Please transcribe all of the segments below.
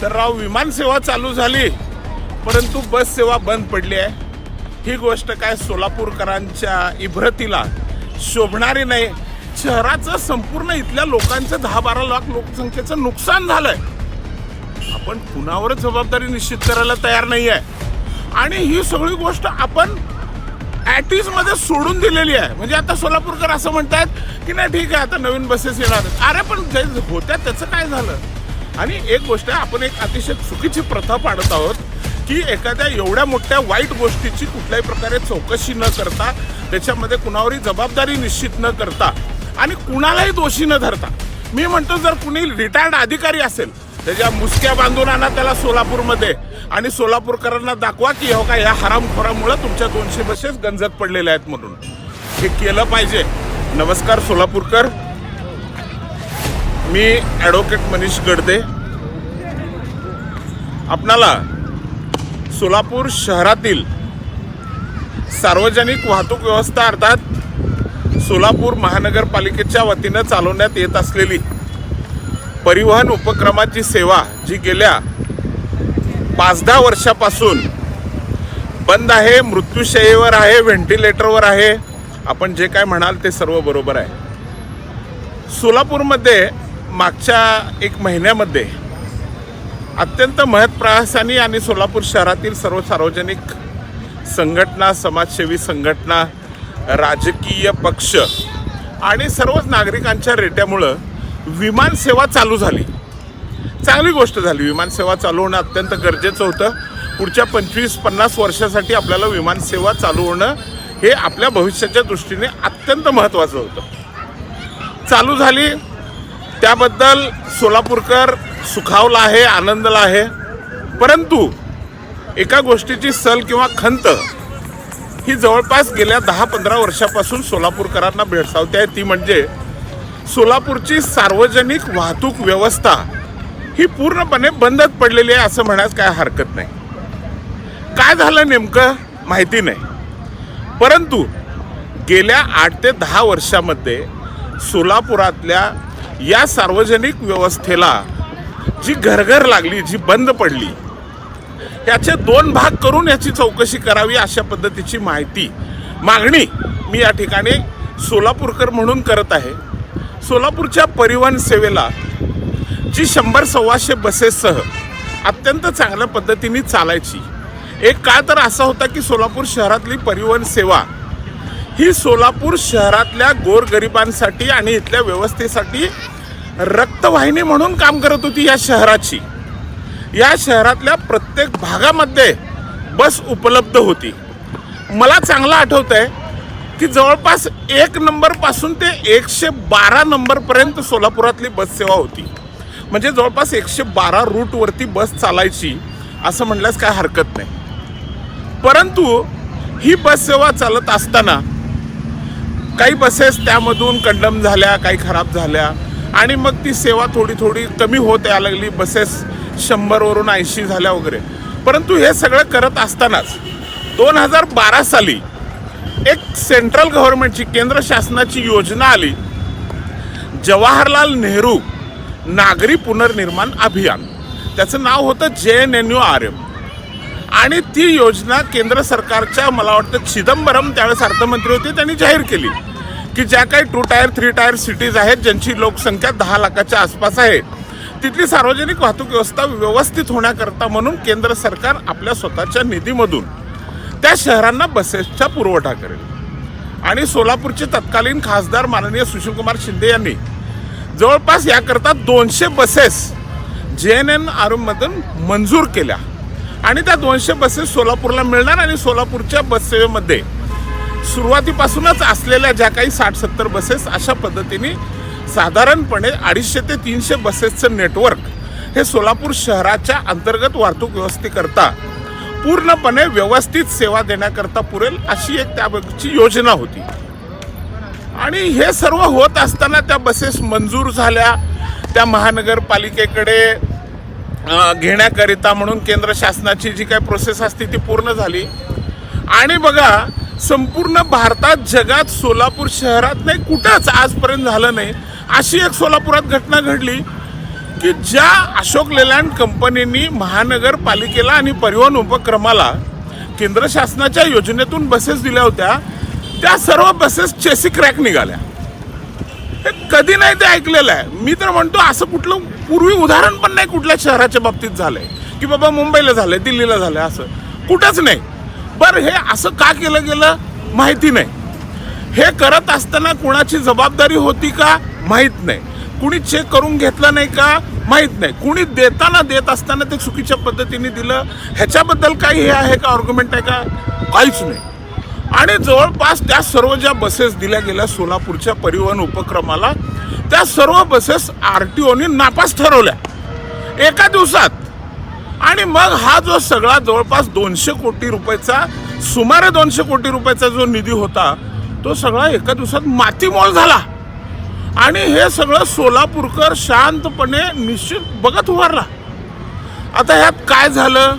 तर राव विमानसेवा चालू झाली. परंतु बस सेवा बंद पडली आहे. ही गोष्ट काय सोलापूरकरांच्या इब्रतीला शोभणारी नाही. शहराचं संपूर्ण इथल्या लोकांचं दहा बारा लाख लोकसंख्येचं नुकसान झालंय. आपण कुणावर जबाबदारी निश्चित करायला तयार नाही आहे आणि ही सगळी गोष्ट आपण ॲटिजमध्ये सोडून दिलेली आहे. म्हणजे आता सोलापूरकर असं म्हणतात की नाही ठीक आहे आता नवीन बसेस येणार अरे पण जे होत्या त्याचं काय झालं? आणि एक गोष्ट आहे आपण एक अतिशय चुकीची प्रथा पाडत आहोत की एखाद्या एवढ्या मोठ्या वाईट गोष्टीची कुठल्याही प्रकारे चौकशी न करता त्याच्यामध्ये कुणावरही जबाबदारी निश्चित न करता आणि कुणालाही दोषी न धरता. मी म्हणतो जर कुणी रिटायर्ड अधिकारी असेल त्याच्या मुसक्या बांधून आणा त्याला सोलापूरमध्ये आणि सोलापूरकरांना दाखवा की हो का या हरामखोरामुळे तुमच्या दोनशे बसेस गंजत पडलेल्या आहेत म्हणून. हे केलं पाहिजे. नमस्कार सोलापूरकर. मी ॲडव्होकेट मनीष गडदे. आपणाला सोलापूर शहरातील सार्वजनिक वाहतूक व्यवस्था अर्थात सोलापूर महानगरपालिकेच्या वतीनं चालवण्यात येत असलेली परिवहन उपक्रमाची सेवा जी गेल्या पाच दहा वर्षापासून बंद आहे मृत्यूशयेवर आहे व्हेंटिलेटरवर आहे आपण जे काय म्हणाल ते सर्व बरोबर आहे. सोलापूरमध्ये मागच्या एक महिन्यामध्ये अत्यंत महत्प्रयासाने आणि सोलापूर शहरातील सर्व सार्वजनिक संघटना समाजसेवी संघटना राजकीय पक्ष आणि सर्वच नागरिकांच्या रेट्यामुळं विमानसेवा चालू झाली. चांगली गोष्ट झाली. विमानसेवा चालू होणं अत्यंत गरजेचं होतं. पुढच्या पंचवीस पन्नास वर्षासाठी आपल्याला विमानसेवा चालू होणं हे आपल्या भविष्याच्या दृष्टीने अत्यंत महत्त्वाचं होतं. चालू झाली. त्याबद्दल सोलापूरकर सुखावला आहे आनंदला आहे. परंतु एका गोष्टीची सल किंवा खंत ही जवळपास गेल्या दहा पंधरा वर्षापासून सोलापूरकरांना भेडसावते आहे. ती म्हणजे सोलापूरची सार्वजनिक वाहतूक व्यवस्था ही पूर्णपणे बंदच पडलेली आहे असं म्हणायच काय हरकत नाही. काय झालं नेमकं माहिती नाही. परंतु गेल्या आठ ते दहा वर्षामध्ये सोलापुरातल्या या सार्वजनिक व्यवस्थेला जी घरघर लागली जी बंद पडली याचे दोन भाग करून याची चौकशी करावी अशा पद्धतीची माहिती मागणी मी या ठिकाणी सोलापूरकर म्हणून करत आहे. सोलापूरच्या परिवहन सेवेला जी शंभर सव्वाशे बसेससह अत्यंत चांगल्या पद्धतीने चालायची. एक काळ तर असा होता की सोलापूर शहरातली परिवहन सेवा ही सोलापूर शहरातल्या गोरगरिबांसाठी आणि इथल्या व्यवस्थेसाठी रक्तवाहिनी म्हणून काम करत होती या शहराची. या शहरातल्या प्रत्येक भागामध्ये बस उपलब्ध होती. मला चांगलं आठवत आहे की जवळपास एक नंबरपासून ते एकशे बारा नंबरपर्यंत सोलापुरातली बस सेवा होती. म्हणजे जवळपास एकशे बारा रूटवरती बस चालायची असं म्हणल्यास काय हरकत नाही. परंतु ही बस सेवा चालत असताना काही बसेस त्यामधून कंडम झाल्या काही खराब झाल्या. आणि मग ती सेवा थोडी थोडी कमी होत यायला लागली. बसेस शंभरवरून ऐंशी झाल्या वगैरे. परंतु हे सगळं करत असतानाच दोन हजार बारा साली एक सेंट्रल गव्हर्नमेंटची केंद्र शासनाची योजना आली. जवाहरलाल नेहरू नागरी पुनर्निर्माण अभियान. त्याचं नाव होतं J N N U R M. आणि ती योजना केंद्र सरकारच्या मला वाटतं चिदंबरम त्यावेळेस अर्थमंत्री होते त्यांनी जाहीर केली. की ज्या काही two tier three tier cities आहेत ज्यांची लोकसंख्या दहा लाखाच्या आसपास आहे तिथली सार्वजनिक वाहतूक व्यवस्था व्यवस्थित होण्याकरता म्हणून केंद्र सरकार आपल्या स्वतःच्या निधीमधून त्या शहरांना बसेसचा पुरवठा करेल. आणि सोलापूरचे तत्कालीन खासदार माननीय सुशीलकुमार शिंदे यांनी जवळपास याकरता दोनशे बसेस जे एन एन आरमधून मंजूर केल्या. आणि त्या दोनशे बसेस सोलापूरला मिळणार आणि सोलापूरच्या बससेवेमध्ये सुरुवातीपासूनच असलेल्या ज्या काही साठ सत्तर बसेस अशा पद्धतीने साधारणपणे अडीचशे ते तीनशे बसेसचं नेटवर्क हे सोलापूर शहराच्या अंतर्गत वाहतूक व्यवस्थेकरता पूर्णपणे व्यवस्थित सेवा देण्याकरता पुरेल अशी एक त्याबाबतची योजना होती. आणि हे सर्व होत असताना त्या बसेस मंजूर झाल्या. त्या महानगरपालिकेकडे घेण्याकरिता म्हणून केंद्र शासनाची जी काही प्रोसेस असते ती पूर्ण झाली. आणि बघा संपूर्ण भारतात जगात सोलापूर शहरात नाही कुठंच आजपर्यंत झालं नाही. अशी एक सोलापुरात घटना घडली की ज्या अशोक लेलँड कंपनीनी महानगरपालिकेला आणि परिवहन उपक्रमाला केंद्र शासनाच्या योजनेतून बसेस दिल्या होत्या त्या सर्व बसेस चेसी क्रॅक निघाल्या. हे कधी नाही ते ऐकलेलं आहे. मी तर म्हणतो असं कुठलं पूर्वी उदाहरण पण नाही कुठल्या शहराच्या बाबतीत झालंय की बाबा मुंबईला झालंय दिल्लीला झालंय असं. कुठंच नाही. बरं हे असं का केलं गेलं माहिती नाही. हे करत असताना कुणाची जबाबदारी होती का माहीत नाही. कुणी चेक करून घेतलं नाही का माहीत नाही. कुणी देताना देत असताना ते चुकीच्या पद्धतीने दिलं. ह्याच्याबद्दल काही हे आहे का ऑर्ग्युमेंट आहे का? काहीच नाही. आणि जवळपास त्या सर्व ज्या बसेस दिल्या गेल्या सोलापूरच्या परिवहन उपक्रमाला त्या सर्व बसेस आर टी ओने नापास ठरवल्या. एका दिवसात आणि मग हा जो सगळा जवळपास दोनशे कोटी रुपयाचा सुमारे दोनशे कोटी रुपयाचा जो निधी होता तो सगळा एका दिवसात मातीमोल झाला. आणि हे सगळं सोलापूरकर शांतपणे निश्चित बघत उभारला. आता ह्यात काय झालं?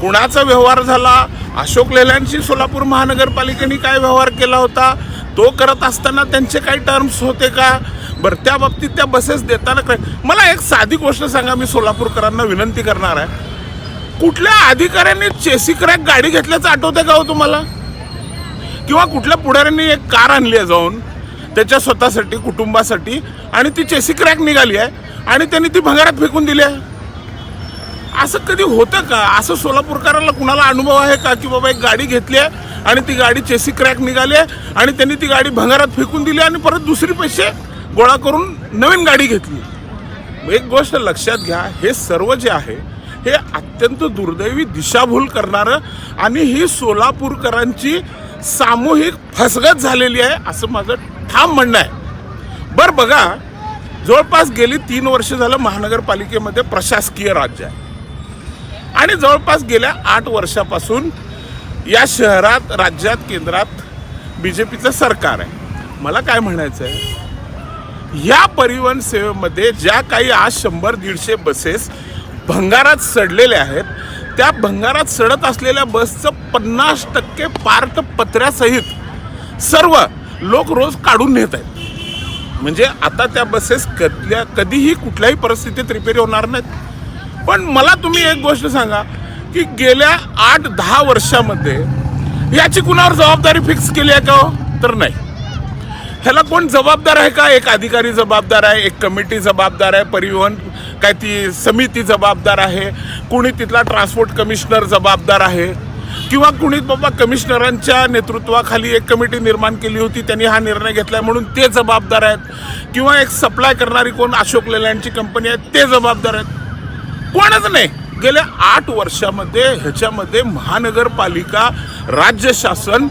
कुणाचा व्यवहार झाला? अशोक लेल्यांशी सोलापूर महानगरपालिकेने काय व्यवहार केला होता? तो करत असताना त्यांचे काही टर्म्स होते का? बरं त्या बाबतीत त्या बसेस देताना काय? मला एक साधी गोष्ट सांगा मी सोलापूरकरांना विनंती करणार आहे. कुठल्या अधिकाऱ्यांनी चेसी क्रॅक गाडी घेतल्याचं आठवतंय का हो तुम्हाला? किंवा कुठल्या पुढाऱ्यांनी एक कार आणली आहे जाऊन त्याच्या स्वतःसाठी कुटुंबासाठी आणि ती चेसी क्रॅक निघाली आहे आणि त्यांनी ती भंगारात फेकून दिली आहे? असं कधी होतं का? असं सोलापूरकराला कुणाला अनुभव आहे का की बाबा एक गाडी घेतली आहे आणि ती गाडी चेसी क्रॅक निघाली आहे आणि त्यांनी ती गाडी भंगारात फेकून दिली आणि परत दुसरी पैसे गोळा करून नवीन गाडी घेतली? एक गोष्ट लक्षात घ्या हे सर्व जे आहे हे अत्यंत दुर्दैवी दिशाभूल करणारं आणि ही सोलापूरकरांची सामूहिक फसगत झालेली आहे असं माझं ठाम म्हणणं आहे. बरं बघा जवळपास गेली तीन वर्ष झालं महानगरपालिकेमध्ये प्रशासकीय राज्य आहे. आणि जवळपास गेल्या आठ वर्षापासून या शहरात राज्यात केंद्रात बी जे पीचं सरकार आहे. मला काय म्हणायचं आहे? या परिवहन सेवेमध्ये ज्या काही आज शंभर दीडशे बसेस भंगारात सडलेल्या आहेत. त्या भंगारात सडत असलेल्या बसचं पन्नास टक्के पार्ट पत्र्यासहित सर्व लोक रोज काढून नेत आहेत. म्हणजे आता त्या बसेस कधल्या कधीही कुठल्याही परिस्थितीत रिपेअर होणार नाहीत. पण मला तुम्ही एक गोष्ट सांगा की गेल्या आठ दहा वर्षामध्ये याची कुणावर जबाबदारी फिक्स केली आहे का हो? तर नाही. ह्याला कोण जबाबदार आहे का? एक अधिकारी जबाबदार आहे एक कमिटी जबाबदार आहे परिवहन काय ती समिती जबाबदार आहे कुणी तिथला ट्रान्सपोर्ट कमिशनर जबाबदार आहे? किंवा कुणी बाबा कमिशनरांच्या नेतृत्वाखाली एक कमिटी निर्माण केली होती त्यांनी हा निर्णय घेतला म्हणून ते जबाबदार आहेत? किंवा एक सप्लाय करणारी कोण? अशोक लेलँडची कंपनी आहे ते जबाबदार आहेत? कोणच नाही. गेल्या आठ वर्षामध्ये ह्याच्यामध्ये महानगरपालिका राज्य शासन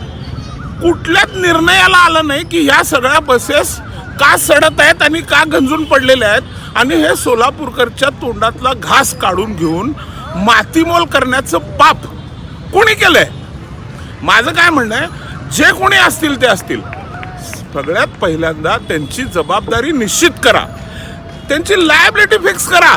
कुठल्याच निर्णयाला आलं नाही की ह्या सगळ्या बसेस का सडत आहेत आणि का गंजून पडलेल्या आहेत. आणि हे सोलापूरकरच्या तोंडातला घास काढून घेऊन मातीमोल करण्याचं पाप कोणी केलंय? माझं काय म्हणणं आहे जे कोणी असतील ते असतील. सगळ्यात पहिल्यांदा त्यांची जबाबदारी निश्चित करा. त्यांची लायबिलिटी फिक्स करा.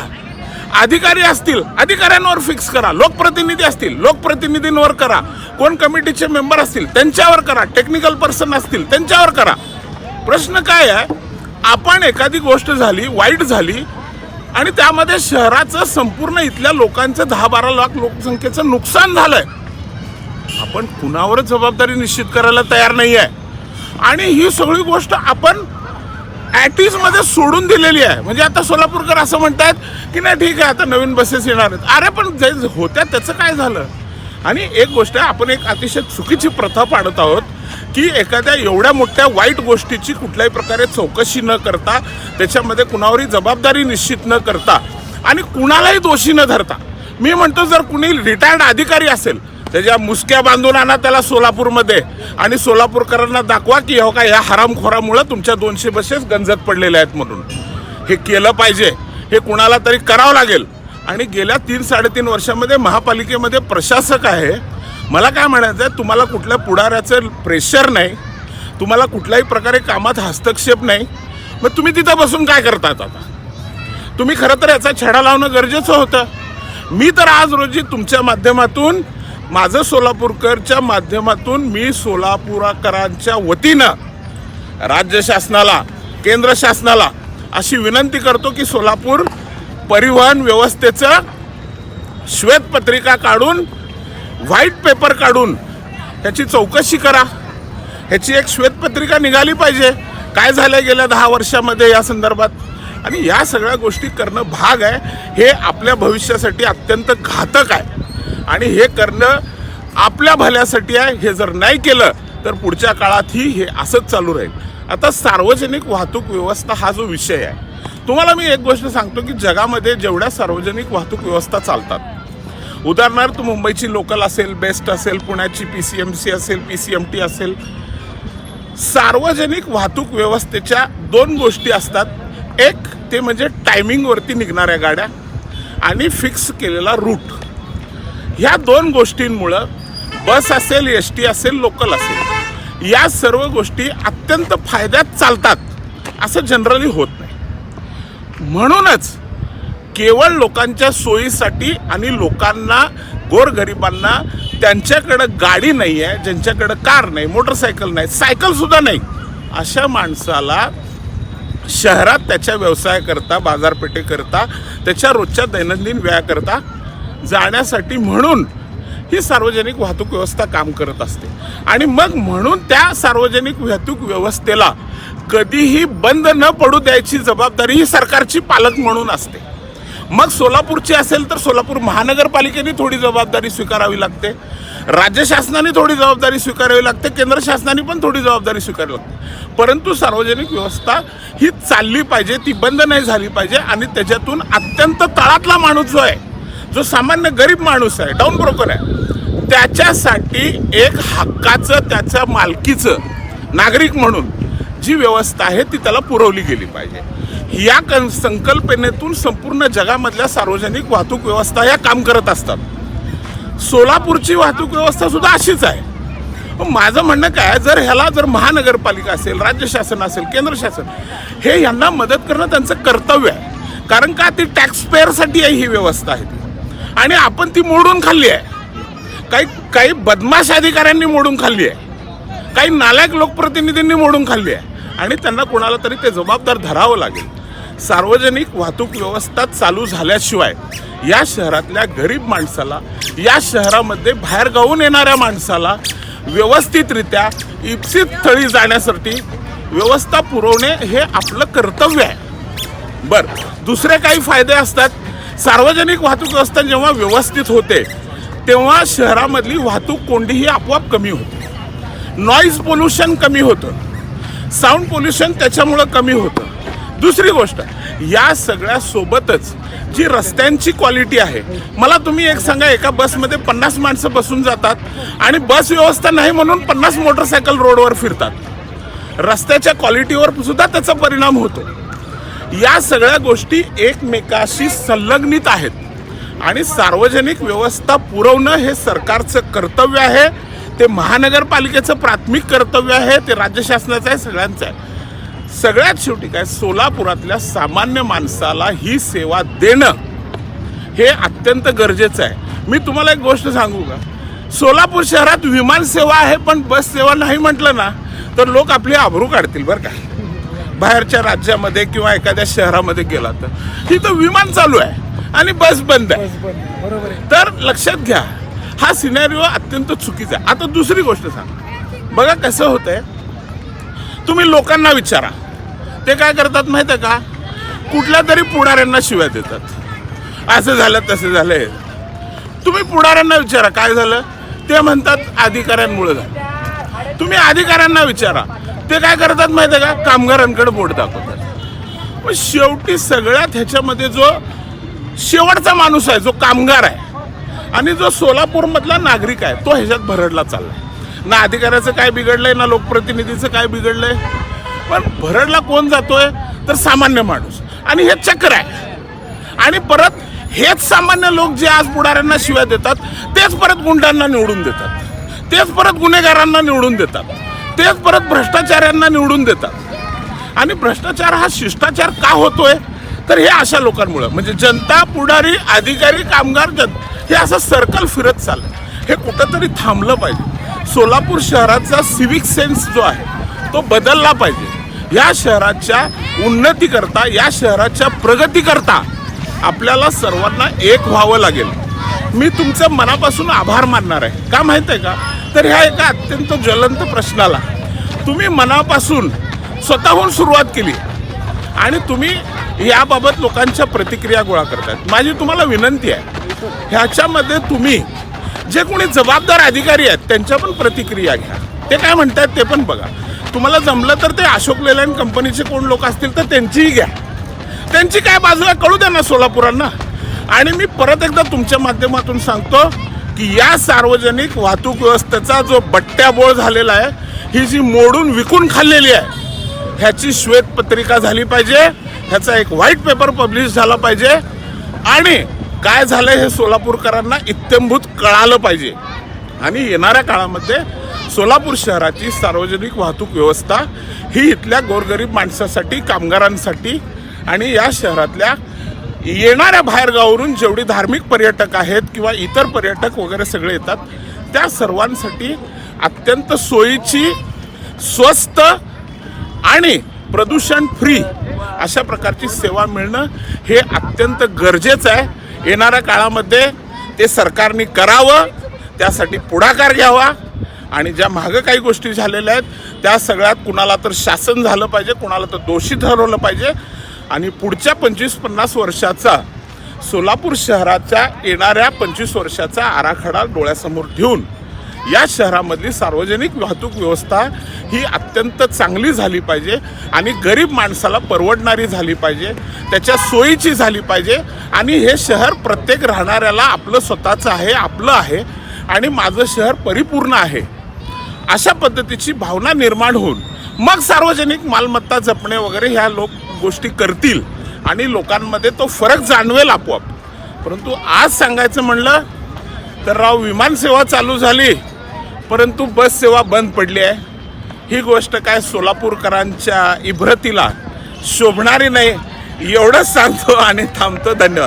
अधिकारी असतील अधिकाऱ्यांवर फिक्स करा. लोकप्रतिनिधी असतील लोकप्रतिनिधींवर करा. कोण कमिटीचे मेंबर असतील त्यांच्यावर करा. टेक्निकल पर्सन असतील त्यांच्यावर करा. प्रश्न काय आहे? आपण एखादी गोष्ट झाली वाईट झाली आणि त्यामध्ये शहराचं संपूर्ण इथल्या लोकांचं दहा बारा लाख लोकसंख्येचं नुकसान झालंय. आपण कुणावरच जबाबदारी निश्चित करायला तयार नाही आहे आणि ही सगळी गोष्ट आपण ॲटीजमध्ये सोडून दिलेली आहे. म्हणजे आता सोलापूरकर असं म्हणतात की नाही ठीक आहे आता नवीन बसेस येणार आहेत. अरे पण जे होत्या त्याचं काय झालं? आणि एक गोष्ट आहे आपण एक अतिशय चुकीची प्रथा पाडत आहोत की एखाद्या एवढ्या मोठ्या वाईट गोष्टीची कुठल्याही प्रकारे चौकशी न करता त्याच्यामध्ये कुणावरही जबाबदारी निश्चित न करता आणि कुणालाही दोषी न धरता. मी म्हणतो जर कुणी रिटायर्ड अधिकारी असेल त्याच्या मुसक्या बांधून आणा त्याला सोलापूरमध्ये. आणि सोलापूरकरांना दाखवा की हो का या हरामखोरामुळं तुमच्या दोनशे बसेस गंजत पडलेल्या आहेत म्हणून. हे केलं पाहिजे. हे कुणाला तरी करावं लागेल. आणि गेल्या तीन साडेतीन वर्षामध्ये महापालिकेमध्ये प्रशासक आहे. मला काय म्हणायचं आहे तुम्हाला कुठल्या पुढाऱ्याचं प्रेशर नाही. तुम्हाला कुठल्याही प्रकारे कामात हस्तक्षेप नाही. मग तुम्ही तिथं बसून काय करतात आता? तुम्ही खरं तर याचा छडा लावणं गरजेचं होतं. मी तर आज रोजी तुमच्या माध्यमातून माझं सोलापूरकरच्या माध्यमातून मी सोलापुराकरांच्या वतीनं राज्य शासनाला केंद्र शासनाला अशी विनंती करतो की सोलापूर परिवहन व्यवस्थेचं श्वेतपत्रिका काढून व्हाईट पेपर काढून ह्याची चौकशी करा. ह्याची एक श्वेतपत्रिका निघाली पाहिजे. काय झालं गेल्या दहा वर्षामध्ये या संदर्भात? आणि या सगळ्या गोष्टी करणं भाग आहे. हे आपल्या भविष्यासाठी अत्यंत घातक आहे. आणि हे करणं आपल्या भल्यासाठी आहे. हे जर नाही केलं तर पुढच्या काळातही हे असंच चालू राहील. आता सार्वजनिक वाहतूक व्यवस्था हा जो विषय आहे तुम्हाला मी एक गोष्ट सांगतो की जगामध्ये जेवढ्या सार्वजनिक वाहतूक व्यवस्था चालतात उदाहरणार्थ मुंबईची लोकल असेल बेस्ट असेल पुण्याची पी सी एम सी असेल पी सी एम टी असेल सार्वजनिक वाहतूक व्यवस्थेच्या दोन गोष्टी असतात. एक ते म्हणजे टायमिंगवरती निघणाऱ्या गाड्या आणि फिक्स केलेला रूट ह्या दोन गोष्टींमुळं बस असेल एस टी असेल लोकल असेल या सर्व गोष्टी अत्यंत फायद्यात चालतात असं जनरली होत नाही. म्हणूनच केवळ लोकांच्या सोयीसाठी आणि लोकांना गोरगरिबांना त्यांच्याकडं गाडी नाही आहे ज्यांच्याकडं कार नाही मोटरसायकल नाही सायकलसुद्धा नाही अशा माणसाला शहरात त्याच्या व्यवसायाकरता बाजारपेठेकरता त्याच्या रोजच्या दैनंदिन व्ययाकरता जाण्यासाठी म्हणून ही सार्वजनिक वाहतूक व्यवस्था काम करत असते. आणि मग म्हणून त्या सार्वजनिक वाहतूक व्यवस्थेला कधीही बंद न पडू द्यायची जबाबदारी ही सरकारची पालक म्हणून असते. मग सोलापूरची असेल तर सोलापूर महानगरपालिकेने थोडी जबाबदारी स्वीकारावी लागते. राज्य शासनाने थोडी जबाबदारी स्वीकारावी लागते. केंद्र शासनाने पण थोडी जबाबदारी स्वीकारावी लागते. परंतु सार्वजनिक व्यवस्था ही चालली पाहिजे ती बंद नाही झाली पाहिजे आणि त्याच्यातून अत्यंत तळातला माणूस जो आहे जो सामान्य गरीब माणूस आहे डाऊन ब्रोकर आहे त्याच्यासाठी एक हक्काचं त्याच्या मालकीचं नागरिक म्हणून जी व्यवस्था आहे ती त्याला पुरवली गेली पाहिजे. या कन संकल्पनेतून संपूर्ण जगामधल्या सार्वजनिक वाहतूक व्यवस्था या काम करत असतात. सोलापूरची वाहतूक व्यवस्था सुद्धा अशीच आहे. माझं म्हणणं काय जर ह्याला जर महानगरपालिका असेल राज्य शासन असेल केंद्र शासन हे यांना मदत करणं त्यांचं कर्तव्य आहे. कारण का ती टॅक्स पेअरसाठी आहे ही व्यवस्था आहे ती. आणि आपण ती मोडून खाल्ली आहे. काही काही बदमाश अधिकाऱ्यांनी मोडून खाल्ली आहे. काही नालायक लोकप्रतिनिधींनी मोडून खाल्ली आहे. आणि त्यांना कोणाला तरी ते जबाबदार धरावं लागेल. सार्वजनिक वाहतूक व्यवस्था चालू झाल्याशिवाय या शहरातल्या गरीब माणसाला या शहरामध्ये बाहेर गावून येणाऱ्या माणसाला व्यवस्थितरित्या इप्सित स्थळी जाण्यासाठी व्यवस्था पुरवणे हे आपलं कर्तव्य आहे. बरं दुसरे काही फायदे असतात? सार्वजनिक वाहतूक व्यवस्था जेव्हा व्यवस्थित होते तेव्हा शहरामधली वाहतूक कोंडीही आपोआप कमी होते. नॉईज पोल्युशन कमी होतं. साऊंड पोल्युशन त्याच्यामुळं कमी होतं. दुसरी गोष्ट या सगळ्या सोबतच जी रस्त्यांची क्वालिटी आहे मला तुम्ही एक सांगा एका बसमध्ये पन्नास माणसं बसून जातात आणि बस व्यवस्था नाही म्हणून पन्नास मोटरसायकल रोडवर फिरतात. रस्त्याच्या क्वालिटीवर सुद्धा त्याचा परिणाम होतो. या सगळ्या गोष्टी एकमेकाशी संलग्नित आहेत. आणि सार्वजनिक व्यवस्था पुरवणं हे सरकारचं कर्तव्य आहे. ते महानगरपालिकेचं प्राथमिक कर्तव्य आहे. ते राज्य शासनाचं आहे सगळ्यांचं आहे. सगळ्यात शेवटी काय? सोलापुरातल्या सामान्य माणसाला ही सेवा देणं हे अत्यंत गरजेचं आहे. मी तुम्हाला एक गोष्ट सांगू का? सोलापूर शहरात विमान सेवा आहे पण बस सेवा नाही म्हटलं ना तर लोक आपली आबरू काढतील बरं का? बाहेरच्या राज्यामध्ये किंवा एखाद्या शहरामध्ये गेला तर. तिथं विमान चालू आहे आणि बस बंद आहे. बरोबर आहे. तर लक्षात घ्या हा सिनेरिओ अत्यंत चुकीचा आहे. आता दुसरी गोष्ट सांग. बघा कसं होतंय. तुम्ही लोकांना विचारा. ते काय करतात माहिती आहे का? कुठल्या तरी पुढाऱ्यांना शिव्या देतात. असं झालं तसं झालंय तुम्ही पुढाऱ्यांना विचारा काय झालं? ते म्हणतात अधिकाऱ्यांमुळे झालं. तुम्ही अधिकाऱ्यांना विचारा. ते काय करतात माहिती आहे का? कामगारांकडे बोट दाखवतात. पण शेवटी सगळ्यात ह्याच्यामध्ये जो शेवटचा माणूस आहे जो कामगार आहे आणि जो सोलापूरमधला नागरिक आहे तो ह्याच्यात भरडला चाललाय. ना अधिकाऱ्याचं काय बिघडलंय ना लोकप्रतिनिधीचं काय बिघडलंय. पण भरडला कोण जातोय? तर सामान्य माणूस. आणि हे चक्र आहे. आणि परत हेच सामान्य लोक जे आज पुढाऱ्यांना शिव्या देतात तेच परत गुंडांना निवडून देतात. तेच परत गुन्हेगारांना निवडून देतात. तेच परत भ्रष्टाचाऱ्यांना निवडून देतात. आणि भ्रष्टाचार हा शिष्टाचार का होतोय? तर हे अशा लोकांमुळं. म्हणजे जनता पुढारी अधिकारी कामगार जन हे असं सर्कल फिरत चाललं हे कुठंतरी थांबलं पाहिजे. सोलापूर शहराचा सिविक सेन्स जो आहे तो बदलला पाहिजे. या शहराच्या उन्नतीकरता या शहराच्या प्रगतीकरता आपल्याला सर्वांना एक व्हावं लागेल. मी तुमचं मनापासून आभार मानणार आहे. का माहीत आहे का? तर ह्या एका अत्यंत ज्वलंत प्रश्नाला. तुम्ही मनापासून स्वतःहून सुरुवात केली. आणि तुम्ही याबाबत लोकांच्या प्रतिक्रिया गोळा करतात माझी तुम्हाला विनंती आहे ह्याच्यामध्ये तुम्ही जे कोणी जबाबदार अधिकारी आहेत त्यांच्या पण प्रतिक्रिया घ्या. ते काय म्हणतात ते पण बघा. तुम्हाला जमलं तर ते अशोक लेलँड कंपनीचे कोण लोक असतील तर त्यांचीही घ्या. त्यांची काय बाजू आहे कळू द्या ना सोलापुरांना. आणि मी परत एकदा तुमच्या माध्यमातून सांगतो की या सार्वजनिक वाहतूक व्यवस्थेचा जो बट्ट्याबोळ झालेला आहे ही जी मोडून विकून खाल्लेली आहे ह्याची श्वेतपत्रिका झाली पाहिजे ह्याचा एक व्हाईट पेपर पब्लिश झाला पाहिजे आणि काय झालं हे सोलापूरकरांना इत्यंभूत कळालं पाहिजे. आणि येणाऱ्या काळामध्ये सोलापूर शहराची सार्वजनिक वाहतूक व्यवस्था ही इथल्या गोरगरीब माणसासाठी कामगारांसाठी आणि या शहरातल्या येणाऱ्या बाहेरगावावरून जेवढी धार्मिक पर्यटक आहेत किंवा इतर पर्यटक वगैरे सगळे येतात त्या सर्वांसाठी अत्यंत सोयीची स्वस्त आणि प्रदूषण फ्री अशा प्रकारची सेवा मिळणं हे अत्यंत गरजेचं आहे. येणाऱ्या काळामध्ये ते सरकारने करावं त्यासाठी पुढाकार घ्यावा आणि ज्या मागं काही गोष्टी झालेल्या आहेत त्या सगळ्यात कुणाला तर शासन झालं पाहिजे कुणाला तर दोषी ठरवलं पाहिजे. आणि पुढच्या पंचवीस पन्नास वर्षाचा सोलापूर शहराच्या येणाऱ्या पंचवीस वर्षाचा आराखडा डोळ्यासमोर ठेवून या शहरामधली सार्वजनिक वाहतूक व्यवस्था ही अत्यंत चांगली झाली पाहिजे आणि गरीब माणसाला परवडणारी झाली पाहिजे त्याच्या सोयीची झाली पाहिजे आणि हे शहर प्रत्येक राहणाऱ्याला आपलं स्वतःचं आहे आपलं आहे आणि माझं शहर परिपूर्ण आहे. अशा पद्धतीची भावना निर्माण होऊन मग सार्वजनिक मालमत्ता जपणे वगैरे ह्या लोक गोष्टी करतील आणि लोकांमध्ये तो फरक जाणवेल आपोआप. परंतु आज सांगायचं म्हणलं तर राव विमानसेवा चालू झाली परंतु बस सेवा बंद पडली आहे. ही गोष्ट काय सोलापूरकरांच्या इब्रतीला शोभणारी नाही. एवढंच सांगतो आणि थांबतो. धन्यवाद.